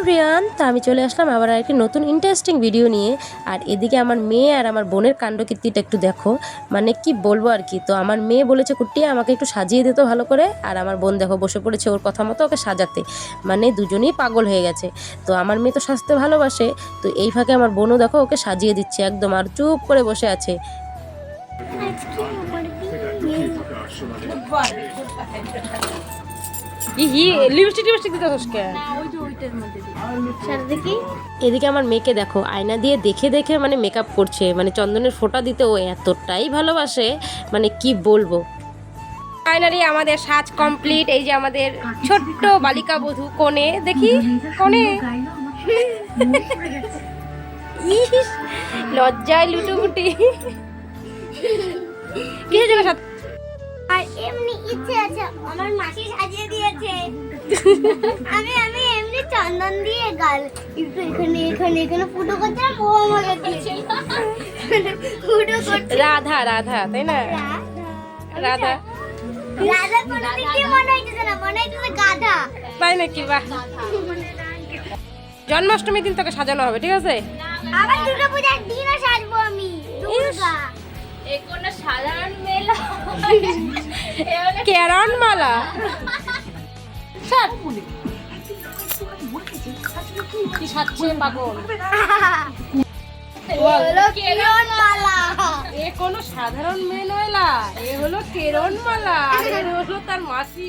Everyone তা আমি চলে আসলাম আবার একটি নতুন ইন্টারেস্টিং ভিডিও নিয়ে। আর এদিকে আমার মেয়ে আর আমার বোনের কাণ্ডকীর্তিটা একটু দেখো। মানে কি বলব আর কি তো আমার মেয়ে বলেছে কুট্টি আমাকে একটু সাজিয়ে দিত ভালো করে। আর আমার বোন দেখো বসে পড়েছে ওর কথা মতো ওকে সাজাতে। মানে দুজনেই পাগল হয়ে গেছে। তো আমার মেয়ে তো সাজতে ভালোবাসে। তো এই ফাঁকে আমার বোনও দেখো ওকে সাজিয়ে দিচ্ছে একদম আর চুপ করে বসে আছে। দিতে হসকে এদিকে আমার মেয়েকে দেখো আয়না দিয়ে দেখে দেখে মানে মেকআপ করছে মানে চন্দনের ফোঁটা দিতে ও এতটাই ভালোবাসে মানে কি বলব। ফাইনালি আমাদের সাজ কমপ্লিট এই যে আমাদের ছোট্ট বালিকা বধূ কোণে দেখি কোণে লজ্জায় লুটুপুটি। এমনি ইচ্ছে আছে। আমার মাসি সাজিয়ে দিয়েছে। আমি আমি এমনি চন্দন দিয়ে গাল একটু এখানে এখানে এখানে ফুটো করছিলাম ও আমাকে দিয়েছে ফুটো করছে রাধা রাধা তাই না? রাধা। রাধা। কোনোদিন কি মনে হইতেছে না? মনে হইতেছে গাধা। তাই নাকি? বাহ। জন্মাষ্টমীর দিন তোকে সাজানো হবে ঠিক আছে? আবার দুর্গা পূজার দিনও সাজবো আমি দুর্গা। কেরণ মালা কি সাজছে কিরণ মালা এ কোনো সাধারণ মেয়ে নয়লা এ হলো কেরণ মালা আর এ হলো তার মাসি।